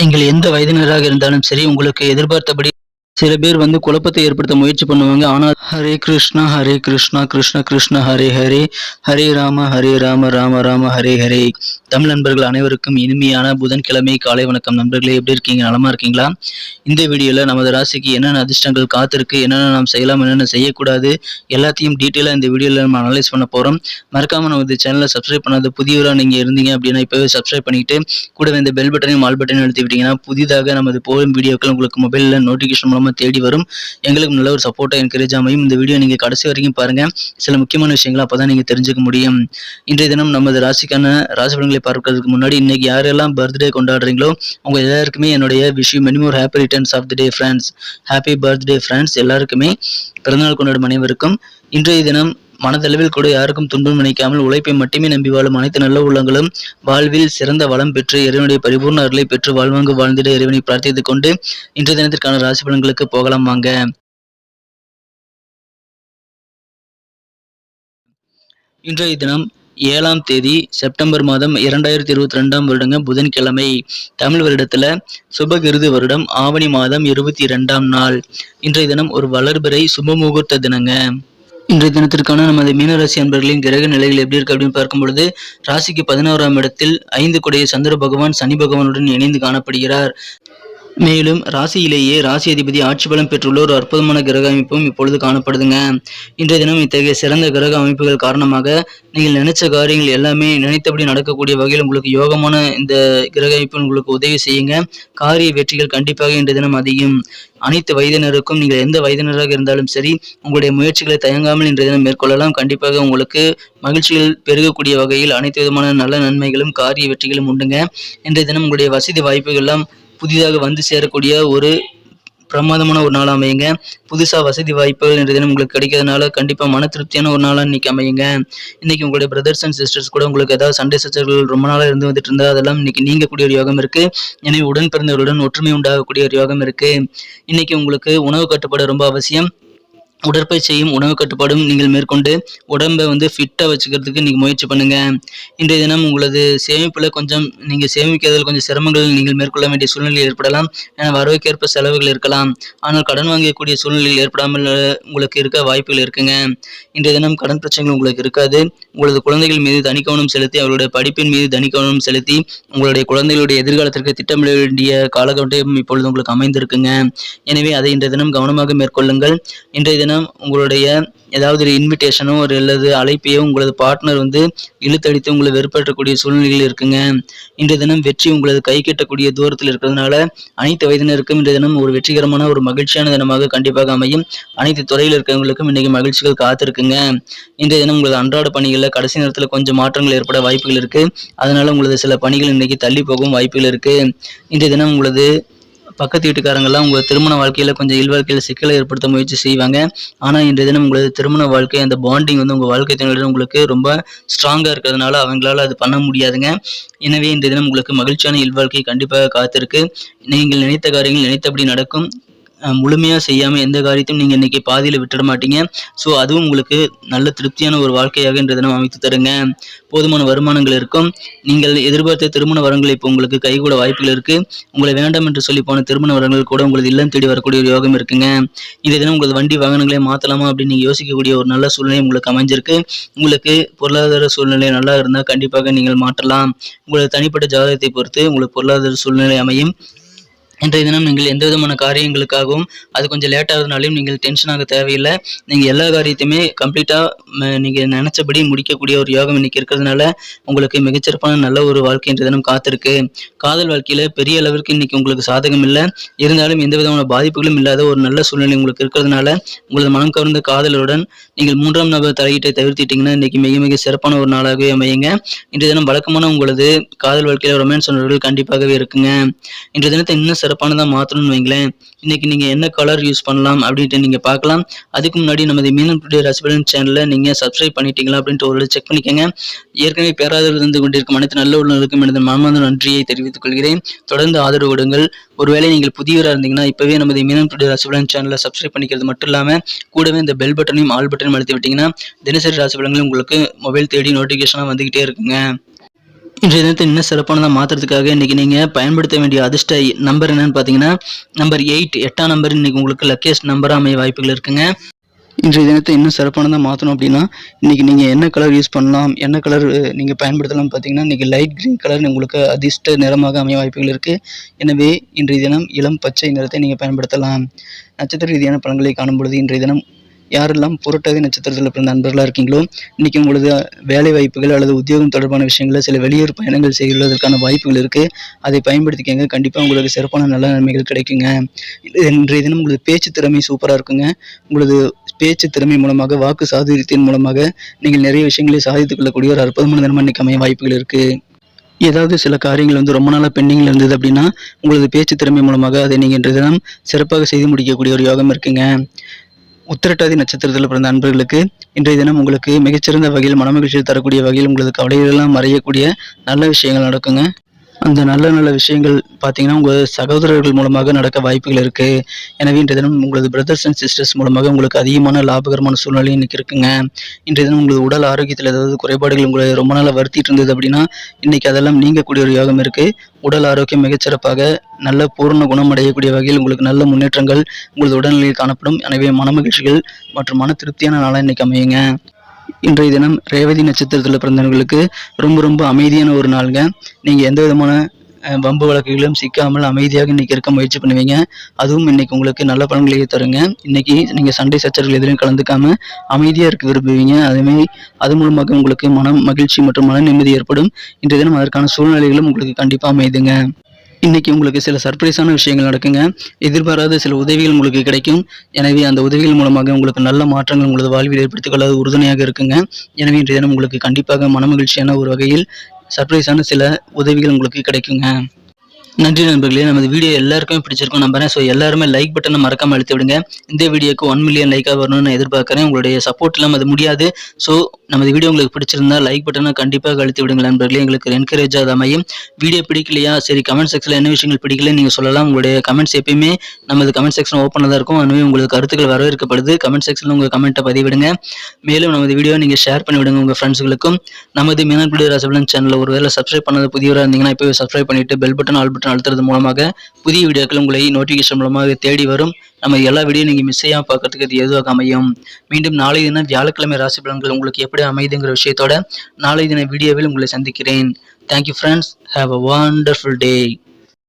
நீங்கள் எந்த வயதினராக இருந்தாலும் சரி உங்களுக்கு எதிர்பார்த்தபடி சில பேர் வந்து குழப்பத்தை ஏற்படுத்த முயற்சி பண்ணுவாங்க. ஆனால் ஹரே கிருஷ்ணா ஹரே கிருஷ்ணா கிருஷ்ண கிருஷ்ண ஹரே ஹரே ஹரே ராம ஹரே ராம ராம ராம ஹரே ஹரே. தமிழ் நண்பர்கள் அனைவருக்கும் இனிமையான புதன்கிழமை காலை வணக்கம். நண்பர்களே எப்படி இருக்கீங்க? நலமா இருக்கீங்களா? இந்த வீடியோல நமது ராசிக்கு என்னென்ன அதிர்ஷ்டங்கள் காத்திருக்கு என்னென்ன நாம் செய்யலாம் என்னென்ன செய்யக்கூடாது எல்லாத்தையும் டீட்டெயிலாக இந்த வீடியோவில் நம்ம அனலைஸ் பண்ண போகிறோம் மறக்காமல் நம்ம இந்த சேனலை சப்ஸ்கிரைப் பண்ணாத புதியவராக நீங்கள் இருந்தீங்க அப்படின்னா இப்போவே சப்ஸ்கிரைப் பண்ணிட்டு கூடவே இந்த பெல் பட்டனையும் ஆல் பட்டனையும் அழுத்தி விட்டீங்கன்னா புதிதாக நமது போகும் வீடியோக்கள் உங்களுக்கு மொபைலில் நோட்டிஃபிகேஷன் மூலமாக தேடி வரும். எங்களுக்கு நல்ல ஒரு சப்போர்ட்டாக என்கரேஜ் அமையும். இந்த வீடியோ நீங்கள் கடைசி வரைக்கும் பாருங்க. சில முக்கியமான விஷயங்களை அப்போ தான் நீங்கள் தெரிஞ்சுக்க முடியும். இன்றைய தினம் நமது ராசிக்கான ராசி பார்க்கறதுக்கு முன்னாடி இன்னைக்கு யாரெல்லாம் பர்த்டே கொண்டாடுறீங்களோ அவங்க எல்லாருக்குமே என்னுடைய விஷயம் many happy returns of the day friends happy birthday friends எல்லாருக்குமே பிறந்தநாள் கொண்டாடும் அனைவருக்கும் இன்றைய தினம் மனதளவில் கூட யாருக்கும் துன்பம் நினைக்காமல் உழைப்பை மட்டுமே நம்பி வாழும் அனைத்து நல்ல உள்ளங்களும் வாழ்வில் சிறந்த வளம் பெற்று இறைவனுடைய பரிபூர்ண அருளை பெற்று வாழ்வாங்கு வாழ்ந்திட இறைவனை பிரார்த்தித்துக் கொண்டு இன்றைய தினத்திற்கான ராசி பலன்களுக்கு போகலாம் வாங்க. இன்றைய தினம் ஏழாம் தேதி செப்டம்பர் மாதம் இரண்டாயிரத்தி இருபத்தி ரெண்டாம் வருடங்க புதன்கிழமை தமிழ் வருடத்துல சுபகிருது வருடம் ஆவணி மாதம் இருபத்தி இரண்டாம் நாள். இன்றைய தினம் ஒரு வளர்பிறை சுப முகூர்த்த தினங்க. இன்றைய தினத்திற்கான நமது மீனராசி அன்பர்களின் கிரக நிலைகள் எப்படி இருக்கு அப்படின்னு பார்க்கும் பொழுது ராசிக்கு பதினோராம் இடத்தில் ஐந்து கொடைய சந்திர பகவான் சனி பகவானுடன் இணைந்து காணப்படுகிறார். மேலும் ராசியிலேயே ராசி அதிபதி ஆட்சி பலம் பெற்றுள்ள ஒரு அற்புதமான கிரக அமைப்பும் இப்பொழுது காணப்படுதுங்க. இன்றைய தினம் இத்தகைய சிறந்த கிரக அமைப்புகள் காரணமாக நீங்கள் நினைச்ச காரியங்கள் எல்லாமே நினைத்தபடி நடக்கக்கூடிய வகையில் உங்களுக்கு யோகமான இந்த கிரக அமைப்பு உங்களுக்கு உதவி செய்யுங்க. காரிய வெற்றிகள் கண்டிப்பாக இன்றைய தினம் அதிகம். அனைத்து வயதினருக்கும் நீங்கள் எந்த வயதினராக இருந்தாலும் சரி உங்களுடைய முயற்சிகளை தயங்காமல் இன்றைய தினம் மேற்கொள்ளலாம். கண்டிப்பாக உங்களுக்கு மகிழ்ச்சிகள் பெருகக்கூடிய வகையில் அனைத்து விதமான நல்ல நன்மைகளும் காரிய வெற்றிகளும் உண்டுங்க. இன்றைய தினம் உங்களுடைய வசதி வாய்ப்புகள் எல்லாம் புதிதாக வந்து சேரக்கூடிய ஒரு பிரமாதமான ஒரு நாள் அமையுங்க. புதுசாக வசதி வாய்ப்புகள் இன்றைய தினம் உங்களுக்கு கிடைக்கிறதுனால கண்டிப்பாக மன திருப்தியான ஒரு நாளாக இன்னைக்கு அமையுங்க. இன்னைக்கு உங்களுடைய பிரதர்ஸ் அண்ட் சிஸ்டர்ஸ் கூட உங்களுக்கு ஏதாவது சண்டை சிஸ்டர்கள் ரொம்ப நாளாக இருந்து வந்துட்டு இருந்தால் அதெல்லாம் இன்னைக்கு நீங்கக்கூடிய ஒரு யோகம் இருக்கு. எனவே உடன் பிறந்தவர்களுடன் ஒற்றுமை உண்டாகக்கூடிய ஒரு யோகம் இருக்கு. இன்னைக்கு உங்களுக்கு உணவு கட்டுப்பாடு ரொம்ப அவசியம். உடற்பயிற்சியும் உணவு கட்டுப்பாடும் நீங்கள் மேற்கொண்டு உடம்பை வந்து ஃபிட்டாக வச்சுக்கிறதுக்கு நீங்கள் முயற்சி பண்ணுங்க. இன்றைய தினம் உங்களது சேமிப்பில் கொஞ்சம் நீங்கள் சேமிக்கிறதில் கொஞ்சம் சிரமங்கள் நீங்கள் மேற்கொள்ள வேண்டிய சூழ்நிலை ஏற்படலாம். ஏன்னா வரவுக்கேற்ப செலவுகள் இருக்கலாம். ஆனால் கடன் வாங்கக்கூடிய சூழ்நிலைகள் ஏற்படாமல் உங்களுக்கு இருக்க வாய்ப்புகள் இருக்குங்க. இன்றைய தினம் கடன் பிரச்சனைகள் உங்களுக்கு இருக்காது. உங்களது குழந்தைகள் மீது தனி கவனம் செலுத்தி அவர்களுடைய படிப்பின் மீது தனி கவனம் செலுத்தி உங்களுடைய குழந்தைகளுடைய எதிர்காலத்திற்கு திட்டமிட வேண்டிய காலகட்டம் இப்பொழுது உங்களுக்கு அமைந்திருக்குங்க. எனவே அதை இன்றைய தினம் கவனமாக மேற்கொள்ளுங்கள். இன்றைய தினம் உங்களுடைய ஏதாவது ஒரு இன்விடேஷனோ ஒரு அல்லது அழைப்பையோ உங்களது பார்ட்னர் வந்து இழுத்தடித்து உங்களை வெறுப்பேற்றக்கூடிய சூழ்நிலைகள் இருக்குங்க. இன்றைய தினம் வெற்றி உங்களது கை கட்டக்கூடிய தூரத்தில் இருக்கிறதுனால அனைத்து வயதினருக்கும் இன்றைய தினம் ஒரு வெற்றிகரமான ஒரு மகிழ்ச்சியான தினமாக கண்டிப்பாக அமையும். அனைத்து துறையில் இருக்கிறவங்களுக்கும் இன்னைக்கு மகிழ்ச்சிகள் காத்திருக்குங்க. இன்றைய தினம் உங்களது அன்றாட பணிகளில் கடைசி நேரத்தில் கொஞ்சம் மாற்றங்கள் ஏற்பட வாய்ப்புகள் இருக்கு. அதனால உங்களது சில பணிகள் இன்னைக்கு தள்ளி போகும் வாய்ப்புகள் இருக்கு. இன்றைய தினம் உங்களது பக்கத்து வீட்டுக்காரங்கெல்லாம் உங்கள் திருமண வாழ்க்கையில் கொஞ்சம் இல்வாழ்க்கையில் சிக்கலை ஏற்படுத்த முயற்சி செய்வாங்க. ஆனால் இன்றைய தினம் உங்களது திருமண வாழ்க்கை அந்த பாண்டிங் வந்து உங்கள் வாழ்க்கை துணையுடன் உங்களுக்கு ரொம்ப ஸ்ட்ராங்காக இருக்கிறதுனால அவங்களால அது பண்ண முடியாதுங்க. எனவே இன்றைய தினம் உங்களுக்கு மகிழ்ச்சியான இல்வாழ்க்கை கண்டிப்பாக காத்திருக்கு. நீங்கள் நினைத்த காரியங்கள் நினைத்தபடி நடக்கும். முழுமையாக செய்யாமல் எந்த காரியத்தையும் நீங்கள் இன்றைக்கி பாதியில் விட்டுட மாட்டீங்க. ஸோ அதுவும் உங்களுக்கு நல்ல திருப்தியான ஒரு வாழ்க்கையாக இன்றைய தினம் அமைத்து தருங்க. போதுமான வருமானங்கள் இருக்கும். நீங்கள் எதிர்பார்த்த திருமண வரங்கள் இப்போ உங்களுக்கு கைகூட வாய்ப்புகள் இருக்குது உங்களை வேண்டாம் என்று சொல்லி போன திருமண வரங்கள் கூட உங்களது இல்லம் தேடி வரக்கூடிய ஒரு யோகம் இருக்குங்க. இதே தினம் உங்களது வண்டி வாகனங்களை மாற்றலாமா அப்படின்னு நீங்கள் யோசிக்கக்கூடிய ஒரு நல்ல சூழ்நிலை உங்களுக்கு அமைஞ்சிருக்கு. உங்களுக்கு பொருளாதார சூழ்நிலை நல்லா இருந்தால் கண்டிப்பாக நீங்கள் மாற்றலாம். உங்களது தனிப்பட்ட ஜாதகத்தை பொறுத்து உங்களுக்கு பொருளாதார சூழ்நிலை அமையும். இன்றைய தினம் நீங்கள் எந்த விதமான காரியங்களுக்காகவும் அது கொஞ்சம் லேட் ஆகுதுனாலையும் நீங்கள் டென்ஷன் ஆக தேவையில்லை. நீங்கள் எல்லா காரியத்தையுமே கம்ப்ளீட்டாக நீங்கள் நினச்சபடி முடிக்கக்கூடிய ஒரு யோகம் இன்னைக்கு இருக்கிறதுனால உங்களுக்கு மிகச்சிறப்பான நல்ல ஒரு வாழ்க்கை என்ற தினம் காத்திருக்கு. காதல் வாழ்க்கையில் பெரிய அளவிற்கு இன்னைக்கு உங்களுக்கு சாதகம் இல்லை. இருந்தாலும் எந்த விதமான பாதிப்புகளும் இல்லாத ஒரு நல்ல சூழ்நிலை உங்களுக்கு இருக்கிறதுனால உங்களது மனம் கவர்ந்த காதலருடன் நீங்கள் மூன்றாம் நபர் தலையீட்டை தவிர்த்திட்டீங்கன்னா இன்னைக்கு மிக மிக சிறப்பான ஒரு நாளாகவே அமையுங்க. இன்றைய தினம் வழக்கமான உங்களது காதல் வாழ்க்கையில் ரொமான்ஸ் உணர்வுகள் கண்டிப்பாகவே இருக்குங்க. இன்றைய தினத்தை இன்னும் சிறப்பானதாக மாற்றணும்னு வைங்களேன். இன்னைக்கு நீங்கள் என்ன கலர் யூஸ் பண்ணலாம் அப்படின்ட்டு நீங்கள் பார்க்கலாம். அதுக்கு முன்னாடி நமது மீனம் டுடே ரசிபலன் நீங்கள் சப்ஸ்கிரைப் பண்ணிட்டீங்களா அப்படின்ட்டு ஒரு செக் பண்ணிக்கோங்க. ஏற்கனவே பேராதரவு இருந்து கொண்டிருக்கும் அனைத்து நல்ல உள்ளவர்களுக்கும் எனது மனமார்ந்த நன்றியை தெரிவித்துக் கொள்கிறேன். தொடர்ந்து ஆதரவு கொடுங்கள். ஒருவேளை நீங்கள் புதியவராக இருந்தீங்கன்னா இப்போவே நமது மீனம் டுடே ராசிபலன் சேனலை சப்ஸ்கிரைப் பண்ணிக்கிறது மட்டும் இல்லாமல் கூடவே இந்த பெல் பட்டனையும் ஆல் பட்டனையும் அழுத்தி விட்டீங்கன்னா தினசரி ராசிபலன்கள் உங்களுக்கு மொபைல் தேடி நோட்டிஃபிகேஷனாக வந்துகிட்டே இருக்குங்க. இன்றைய தினத்தை இன்னும் சிறப்பானதாக மாற்றுறதுக்காக இன்றைக்கி நீங்கள் பயன்படுத்த வேண்டிய அதிர்ஷ்ட நம்பர் என்னன்னு பார்த்தீங்கன்னா நம்பர் எயிட் எட்டாம் நம்பர் இன்றைக்கி உங்களுக்கு லக்கியஸ்ட் நம்பராக அமைய வாய்ப்புகள் இருக்குங்க. இன்றைய தினத்தை இன்னும் சிறப்பானதாக மாற்றணும் அப்படின்னா இன்றைக்கி நீங்கள் என்ன கலர் யூஸ் பண்ணலாம் என்ன கலர் நீங்கள் பயன்படுத்தலாம் பார்த்தீங்கன்னா இன்றைக்கி லைட் க்ரீன் கலர் உங்களுக்கு அதிர்ஷ்ட நிறமாக அமைய வாய்ப்புகள் இருக்குது எனவே இன்றைய தினம் இளம் பச்சை நிறத்தை நீங்கள் பயன்படுத்தலாம். நட்சத்திர ரீதியான பலன்களை காணும் பொழுது இன்றைய தினம் யாரெல்லாம் புரட்டாதி நட்சத்திரத்தில் பிறந்த நண்பர்களாக இருக்கீங்களோ இன்றைக்கி உங்களது வேலை வாய்ப்புகள் அல்லது உத்தியோகம் தொடர்பான விஷயங்களில் சில வெளியூர் பயணங்கள் செய்வதற்கான வாய்ப்புகள் இருக்குது அதை பயன்படுத்திக்கங்க. கண்டிப்பாக உங்களுக்கு சிறப்பான நல்ல நன்மைகள் கிடைக்குங்க. இன்றைய தினம் உங்களது பேச்சு திறமை சூப்பராக இருக்குங்க. உங்களது பேச்சு திறமை மூலமாக வாக்கு சாதுரியத்தின் மூலமாக நீங்கள் நிறைய விஷயங்களை சாதித்துக் கொள்ளக்கூடிய ஒரு அற்புதமான தினமாக இன்றைக்கி அமைய வாய்ப்புகள் இருக்குது ஏதாவது சில காரியங்கள் வந்து ரொம்ப நாளாக பெண்டிங்கில் இருந்தது அப்படின்னா உங்களது பேச்சு திறமை மூலமாக அதை நீங்கள் இன்றைய தினம் சிறப்பாக செய்து முடிக்கக்கூடிய ஒரு யோகம் இருக்குங்க. உத்திரட்டாதி நட்சத்திரத்தில் பிறந்த அன்பர்களுக்கு இன்றைய தினம் உங்களுக்கு மிகச்சிறந்த வகையில் மனமகிழ்ச்சியை தரக்கூடிய வகையில் உங்களது கவலைகளெல்லாம் மறையக்கூடிய நல்ல விஷயங்கள் நடக்குங்க. அந்த நல்ல நல்ல விஷயங்கள் பார்த்தீங்கன்னா உங்கள் சகோதரர்கள் மூலமாக நடக்க வாய்ப்புகள் இருக்குது எனவே இன்றைய தினம் உங்களது பிரதர்ஸ் அண்ட் சிஸ்டர்ஸ் மூலமாக உங்களுக்கு அதிகமான லாபகரமான சூழ்நிலை இன்னைக்கு இருக்குங்க. இன்றைய தினம் உங்களது உடல் ஆரோக்கியத்தில் ஏதாவது குறைபாடுகள் உங்களை ரொம்ப நாளாக வருத்திட்டு இருந்தது அப்படின்னா இன்றைக்கி அதெல்லாம் நீங்கக்கூடிய ஒரு யோகம் இருக்குது உடல் ஆரோக்கியம் மிகச்சிறப்பாக நல்ல பூர்ண குணம் அடையக்கூடிய வகையில் உங்களுக்கு நல்ல முன்னேற்றங்கள் உங்களது உடல்நிலையில் காணப்படும். எனவே மனமகிழ்ச்சிகள் மற்றும் மன திருப்தியான நாளாக இன்றைக்கி அமையுங்க. இன்றைய தினம் ரேவதி நட்சத்திரத்தில் பிறந்தவர்களுக்கு ரொம்ப ரொம்ப அமைதியான ஒரு நாளுங்க. நீங்கள் எந்த விதமான வம்பு வழக்குகளும் சிக்காமல் அமைதியாக இன்னைக்கு இருக்க முயற்சி பண்ணுவீங்க. அதுவும் இன்னைக்கு உங்களுக்கு நல்ல பலன்களையே தருங்க. இன்னைக்கு நீங்கள் சண்டை சச்சரவுகள் எதிலும் கலந்துக்காம அமைதியாக இருக்க விரும்புவீங்க. அதுமாரி அது மூலமாக உங்களுக்கு மனம் மகிழ்ச்சி மற்றும் மன நிம்மதி ஏற்படும். இன்றைய தினம் அதற்கான சூழ்நிலைகளும் உங்களுக்கு கண்டிப்பாக அமைதுங்க. இன்னைக்கு உங்களுக்கு சில சர்ப்ரைஸான விஷயங்கள் நடக்குங்க. எதிர்பாராத சில உதவிகள் உங்களுக்கு கிடைக்கும். எனவே அந்த உதவிகள் மூலமாக உங்களுக்கு நல்ல மாற்றங்கள் உங்களது வாழ்வில் ஏற்படுத்திக் கொள்ளாத உறுதுணையாக இருக்குங்க. எனவே இன்றைய தினம் உங்களுக்கு கண்டிப்பாக மனமகிழ்ச்சியான ஒரு வகையில் சர்ப்ரைஸான சில உதவிகள் உங்களுக்கு கிடைக்குங்க. நன்றி நண்பர்களே நமது வீடியோ எல்லாருக்குமே பிடிச்சிருக்கும் நம்புறேன். ஸோ எல்லாருமே லைக் பட்டனை மறக்காமல் அழுத்தி விடுங்க. இந்த வீடியோக்கு ஒன் மில்லியன் லைக்காக வரணும்னு நான் எதிர்பார்க்குறேன். உங்களுடைய சப்போர்ட் இல்லாமல் அது முடியாது. ஸோ நமது வீடியோ உங்களுக்கு பிடிச்சிருந்தா லைக் பட்டனை கண்டிப்பாக அழுத்தி விடுங்க நண்பர்களே. எங்களுக்கு என்கரேஜாக அது அமையும். வீடியோ பிடிக்கலையா? சரி கமெண்ட் செக்ஷனில் என்ன விஷயங்கள் பிடிக்கல நீங்கள் சொல்லலாம். உங்களுடைய கமெண்ட்ஸ் எப்பயுமே நமது கமெண்ட் செக்ஷன் ஓப்பனாக தான் இருக்கும். அதுவே உங்களுக்கு கருத்துக்கள் வரவேற்கப்படுது. கமெண்ட் செக்ஷனில் உங்கள் கமெண்ட்டை பதிவிடுங்க. மேலும் நமது வீடியோ நீங்கள் ஷேர் பண்ணிவிடுங்க உங்கள் ஃப்ரெண்ட்ஸுகளுக்கும் நமது மீனாட்குடி ரசபலன் சேனலில் ஒருவேளை சப்ஸ்கிரைப் பண்ணது புதியவராக இருந்தீங்கன்னா இப்போ சப்ஸ்கிரைப் பண்ணிட்டு பெல் பட்டன் ஆல் பட்டன் அழுத்துறது மூலமாக புதிய வீடியோக்கள் உங்களை நோட்டிஃபிகேஷன் மூலமாக தேடி வரும். நம்ம எல்லா வீடியோ நீங்கள் மிஸ் செய்யாமல் பார்க்கறதுக்கு அது எதுவாக அமையும்? மீண்டும் நாளை தினம் வியாழக்கிழமை ராசி பலன்கள் உங்களுக்கு எப்படி அமைதுங்கிற விஷயத்தோட நாளை தின வீடியோவில் உங்களை சந்திக்கிறேன். Thank you friends have a wonderful day